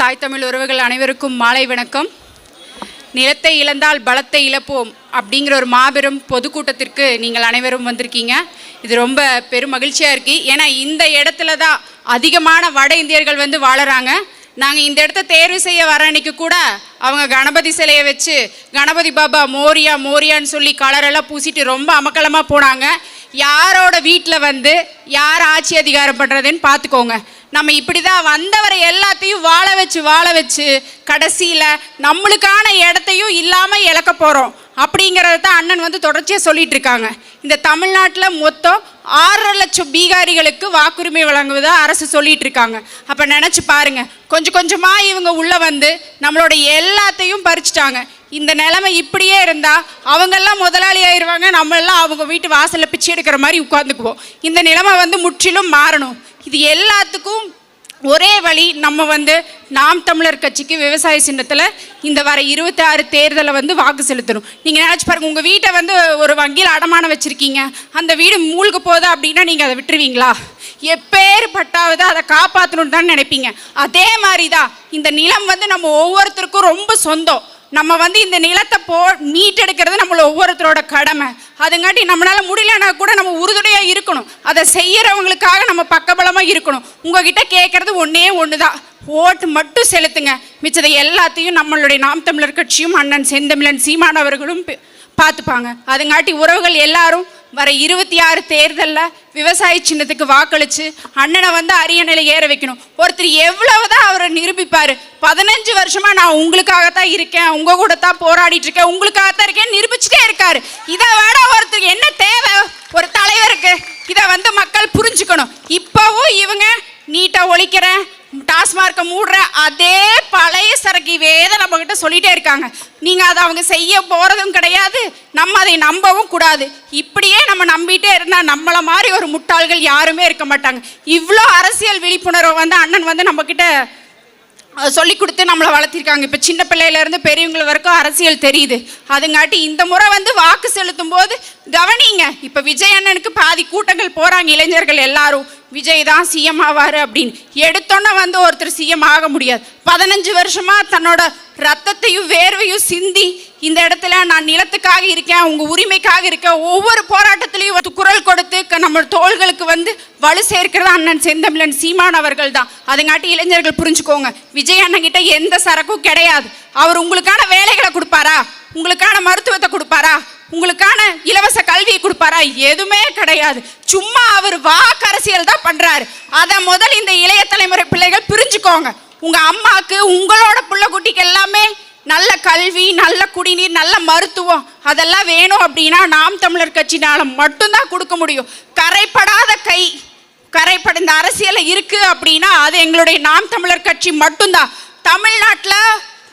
தாய் தமிழ் உறவுகள் அனைவருக்கும் மாலை வணக்கம். நிலத்தை இழந்தால் பலத்தை இழப்போம் அப்படிங்கிற ஒரு மாபெரும் பொதுக்கூட்டத்திற்கு நீங்கள் அனைவரும் வந்திருக்கீங்க. இது ரொம்ப பெரும் மகிழ்ச்சியாக இருக்குது ஏன்னா இந்த இடத்துல தான் அதிகமான வட இந்தியர்கள் வந்து வாழறாங்க. நாங்கள் இந்த இடத்த தேர்வு செய்ய வர அன்னைக்கு கூட அவங்க கணபதி சிலையை வச்சு கணபதி பாபா மோரியா மோரியான்னு சொல்லி கலரெல்லாம் பூசிட்டு ரொம்ப அமக்கலமாக போனாங்க. யாரோட வீட்டில் வந்து யார் ஆட்சி அதிகாரம் பண்ணுறதுன்னு பார்த்துக்கோங்க. நம்ம இப்படி தான் வந்தவரை எல்லாத்தையும் வாழ வச்சு வாழ வச்சு கடைசியில் நம்மளுக்கான இடத்தையும் இல்லாமல் இழக்க போகிறோம் அப்படிங்கிறத தான் அண்ணன் வந்து தொடர்ச்சியாக சொல்லிட்டு இருக்காங்க. இந்த தமிழ்நாட்டில் மொத்தம் ஆறரை லட்சம் பீகாரிகளுக்கு வாக்குரிமை வழங்குவதா அரசு சொல்லிட்டு இருக்காங்க. அப்போ நினச்சி பாருங்க. கொஞ்சம் கொஞ்சமாக இவங்க உள்ளே வந்து நம்மளோட எல்லாத்தையும் பறிச்சிட்டாங்க. இந்த நிலைமை இப்படியே இருந்தால் அவங்கெல்லாம் முதலாளி ஆயிடுவாங்க நம்மளெல்லாம் அவங்க வீட்டு வாசலில் பிச்சை எடுக்கிற மாதிரி உட்காந்துக்குவோம் இந்த நிலைமை வந்து முற்றிலும் மாறணும். இது எல்லாத்துக்கும் ஒரே வழி நம்ம வந்து நாம் தமிழர் கட்சிக்கு விவசாய சின்னத்தில் இந்த வர இருபத்தி ஆறு தேர்தலை வந்து வாக்கு செலுத்தணும். நீங்கள் நினச்சி பாருங்கள் உங்கள் வீட்டை வந்து ஒரு வங்கியில் அடமானம் வச்சுருக்கீங்க. அந்த வீடு மூழ்க போதா அப்படின்னா நீங்கள் அதை விட்டுருவீங்களா? எப்பேற்பட்டாவது அதை காப்பாற்றணும்னு தான் நினைப்பீங்க. அதே மாதிரி தான் இந்த நிலம் வந்து நம்ம ஒவ்வொருத்தருக்கும் ரொம்ப சொந்தம். நம்ம வந்து இந்த நிலத்தை போ மீட்டெடுக்கிறது நம்மள ஒவ்வொருத்தரோட கடமை. அதுங்காட்டி நம்மளால முடியலன்னா கூட நம்ம உறுதுணையாக இருக்கணும். அதை செய்யறவங்களுக்காக நம்ம பக்கபலமாக இருக்கணும். உங்ககிட்ட கேட்கறது ஒன்றே ஒன்று தான் ஓட்டு மட்டும் செலுத்துங்க. மிச்சதை எல்லாத்தையும் நம்மளுடைய நாம் தமிழர் கட்சியும் அண்ணன் செந்தமிழன் சீமானவர்களும் பார்த்துப்பாங்க. அதுங்காட்டி உறவுகள் எல்லாரும் வர இருபத்தி ஆறு தேர்தலில் விவசாய சின்னத்துக்கு வாக்களித்து அண்ணனை வந்து அரியணையில் ஏற வைக்கணும். ஒருத்தர் எவ்வளவுதான் அவரை நிரூபிப்பார். பதினஞ்சு வருஷமாக நான் உங்களுக்காகத்தான் இருக்கேன். உங்கள் கூட தான் போராடிட்டு இருக்கேன். உங்களுக்காகத்தான் இருக்கேன். நிரூபிச்சுட்டே இருக்கார். இதை விட ஒருத்தர் என்ன தேவை? ஒரு தலைவருக்கு. இதை வந்து மக்கள் புரிஞ்சுக்கணும். இப்போவும் இவங்க நீட்டாக ஒழிக்கிறேன். டாஸ்மார்க்கை மூடுற அதே பழைய சரக்கு வேத நம்ம கிட்ட சொல்லிட்டே இருக்காங்க. நீங்க அதை அவங்க செய்ய போறதும் கிடையாது நம்ம அதை நம்பவும் கூடாது. இப்படியே நம்ம நம்பிட்டே இருந்தா நம்மள மாதிரி ஒரு முட்டாள்கள் யாருமே இருக்க மாட்டாங்க. இவ்வளோ அரசியல் விழிப்புணர்வை வந்து அண்ணன் வந்து நம்ம கிட்ட சொல்லி கொடுத்து நம்மளை வளர்த்திருக்காங்க. இப்போ சின்ன பிள்ளையிலேருந்து பெரியவங்கள வரைக்கும் அரசியல் தெரியுது. அதுங்காட்டி இந்த முறை வந்து வாக்கு செலுத்தும் போது கவனிங்க இப்போ விஜய் அண்ணனுக்கு பாதி கூட்டங்கள் போகிறாங்க இளைஞர்கள் எல்லாரும். விஜய் தான் சிஎம் ஆவார் அப்படின்னு. எடுத்தோன்னே வந்து ஒருத்தர் சிஎம் ஆக முடியாது. பதினஞ்சு வருஷமாக தன்னோட ரத்தத்தையும் வேர்வையும் சிந்தி இந்த இடத்துல நான் நிலத்துக்காக இருக்கேன் உங்கள் உரிமைக்காக இருக்கேன். ஒவ்வொரு போராட்டத்திலையும் வந்து குரல் கொடுத்து க- நம்ம தோள்களுக்கு வந்து வலு சேர்க்கிறது அண்ணன் செந்தமிழன் சீமான் அவர்கள் தான். அதுங்காட்டி இளைஞர்கள் புரிஞ்சுக்கோங்க. விஜய் அண்ணங்கிட்ட எந்த சரக்கும் கிடையாது. அவர் உங்களுக்கான வேலைகளை கொடுப்பாரா? உங்களுக்கான மருத்துவத்தை கொடுப்பாரா? உங்களுக்கான இலவச கல்வியை கொடுப்பாரா? எதுவுமே கிடையாது. சும்மா அவர் வாக்க அரசியல் தான் பண்றாரு. அதை முதல் இந்த இளைய தலைமுறை பிள்ளைகள் பிரிஞ்சுக்கோங்க. உங்க அம்மாக்கு உங்களோட புள்ள குட்டிக்கு எல்லாமே நல்ல கல்வி நல்ல குடிநீர் நல்ல மருத்துவம் அதெல்லாம் வேணும் அப்படின்னா நாம் தமிழர் கட்சினால மட்டும்தான் கொடுக்க முடியும். கரைப்படாத கை கரைப்பட இந்த அரசியல இருக்கு அப்படின்னா அது எங்களுடைய நாம் தமிழர் கட்சி மட்டும்தான். தமிழ்நாட்டில்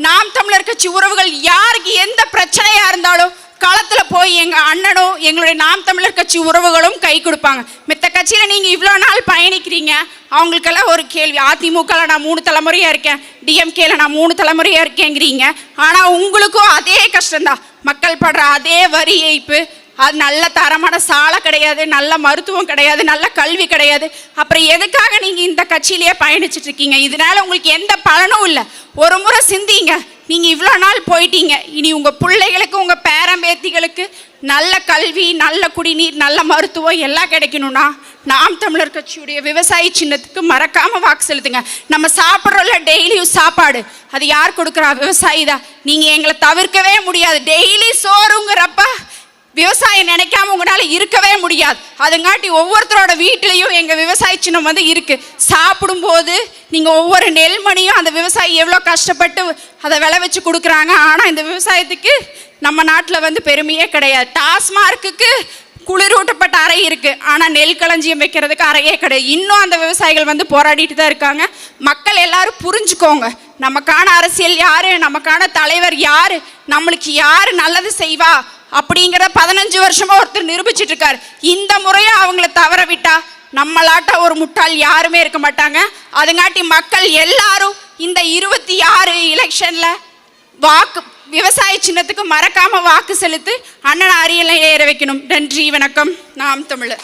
நாம் தமிழர் கட்சி உறவுகள் யாருக்கு எந்த பிரச்சனையா இருந்தாலும் களத்தில் போய் எங்கள் அண்ணனும் எங்களுடைய நாம் தமிழர் கட்சி உறவுகளும் கை கொடுப்பாங்க. மித்த கட்சியில் நீங்கள் இவ்வளோ நாள் பயணிக்கிறீங்க? அவங்களுக்கெல்லாம் ஒரு கேள்வி. அதிமுகவில் நான் மூணு தலைமுறையா இருக்கேன். டிஎம்கேல நான் மூணு தலைமுறையாக இருக்கேங்கிறீங்க. ஆனால் உங்களுக்கும் அதே கஷ்டம்தான். மக்கள் படுற அதே வரி ஏய்ப்பு. அது நல்ல தரமான சாலை கிடையாது நல்ல மருத்துவம் கிடையாது நல்ல கல்வி கிடையாது. அப்புறம் எதுக்காக நீங்கள் இந்த கட்சியிலேயே பயணிச்சுட்டு இருக்கீங்க? உங்களுக்கு எந்த பலனும் இல்லை. ஒரு முறை சிந்திங்க. நீங்கள் இவ்வளோ நாள் போயிட்டீங்க. இனி உங்கள் பிள்ளைகளுக்கு உங்கள் பேரம்பேத்திகளுக்கு நல்ல கல்வி நல்ல குடிநீர் நல்ல மருத்துவம் எல்லாம் கிடைக்கணும்னா நாம் தமிழர் கட்சியுடைய விவசாய சின்னத்துக்கு மறக்காமல் வாக்கு செலுத்துங்க. நம்ம சாப்பிட்றோம்ல டெய்லியும் சாப்பாடு. அது யார் கொடுக்குறா? விவசாயி தான். நீங்கள் எங்களை தவிர்க்கவே முடியாது. டெய்லி சோறுங்கிறப்ப விவசாயம் நினைக்காம உங்களால் இருக்கவே முடியாது. அதுங்காட்டி ஒவ்வொருத்தரோட வீட்லேயும் எங்கள் விவசாய சின்னம் வந்து இருக்குது சாப்பிடும்போது நீங்கள் ஒவ்வொரு நெல்மணியும் அந்த விவசாயி எவ்வளோ கஷ்டப்பட்டு அதை விளை வச்சு கொடுக்குறாங்க. ஆனால் இந்த விவசாயத்துக்கு நம்ம நாட்டில் வந்து பெருமையே கிடையாது. டாஸ்மார்க்குக்கு குளிரூட்டப்பட்ட அறை இருக்குது ஆனால் நெல் களஞ்சியம் வைக்கிறதுக்கு அறையே கிடையாது. இன்னும் அந்த விவசாயிகள் வந்து போராடிட்டு தான் இருக்காங்க. மக்கள் எல்லாரும் புரிஞ்சுக்கோங்க. நமக்கான அரசியல் யார்? நமக்கான தலைவர் யார்? நம்மளுக்கு யார் நல்லது செய்வா? அப்படிங்கிற பதினஞ்சு வருஷமா ஒருத்தர் நிரூபிச்சிட்டு இருக்காரு இந்த முறையும் அவங்கள தவற விட்டா நம்மளாட்ட ஒரு முட்டாள் யாருமே இருக்க மாட்டாங்க. அதுங்காட்டி மக்கள் எல்லாரும் இந்த இருபத்தி ஆறு எலெக்ஷனில் வாக்கு விவசாய சின்னத்துக்கு மறக்காம வாக்கு செலுத்து அண்ணன் அரியலை ஏற வைக்கணும். நன்றி வணக்கம். நாம் தமிழர்.